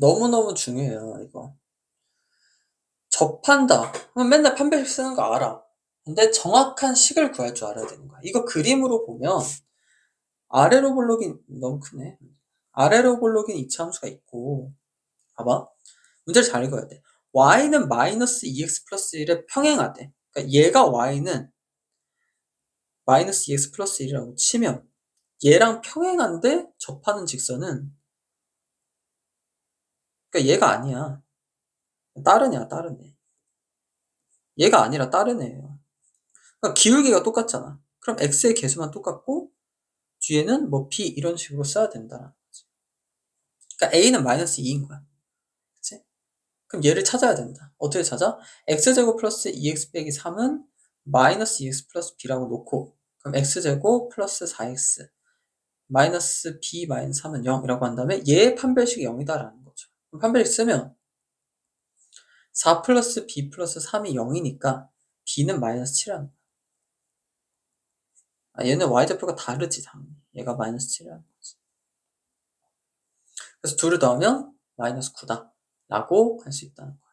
너무너무 중요해요, 이거. 접한다. 맨날 판별식 쓰는 거 알아. 근데 정확한 식을 구할 줄 알아야 되는 거야. 이거 그림으로 보면 아래로 볼록인 너무 크네. 아래로 볼록인 이차함수가 있고 봐봐. 문제를 잘 읽어야 돼. y는 마이너스 2x 플러스 1에 평행하대. 그러니까 얘가 y는 마이너스 2x 플러스 1이라고 치면 얘랑 평행한데 접하는 직선은 그러니까 얘가 아니야. 다른 애야, 다른 애. 얘가 아니라 다른 애예요. 그러니까 기울기가 똑같잖아. 그럼 x의 개수만 똑같고 뒤에는 뭐 b 이런 식으로 써야 된다. 그러니까 a는 마이너스 2인 거야. 그치? 그럼 얘를 찾아야 된다. 어떻게 찾아? x제곱 플러스 2x 빼기 3은 마이너스 2x 플러스 b라고 놓고 그럼 x제곱 플러스 4x 마이너스 b 마이너스 3은 0이라고 한 다음에 얘의 판별식이 0이다라는 거죠. 그럼 판별식 쓰면 4 플러스 b 플러스 3이 0이니까 b는 마이너스 7이라는 거야. 아, 얘는 y좌표가 다르지 당연히. 얘가 마이너스 7이라는 거지. 그래서 둘을 더하면 마이너스 9다 라고 할 수 있다는 거야.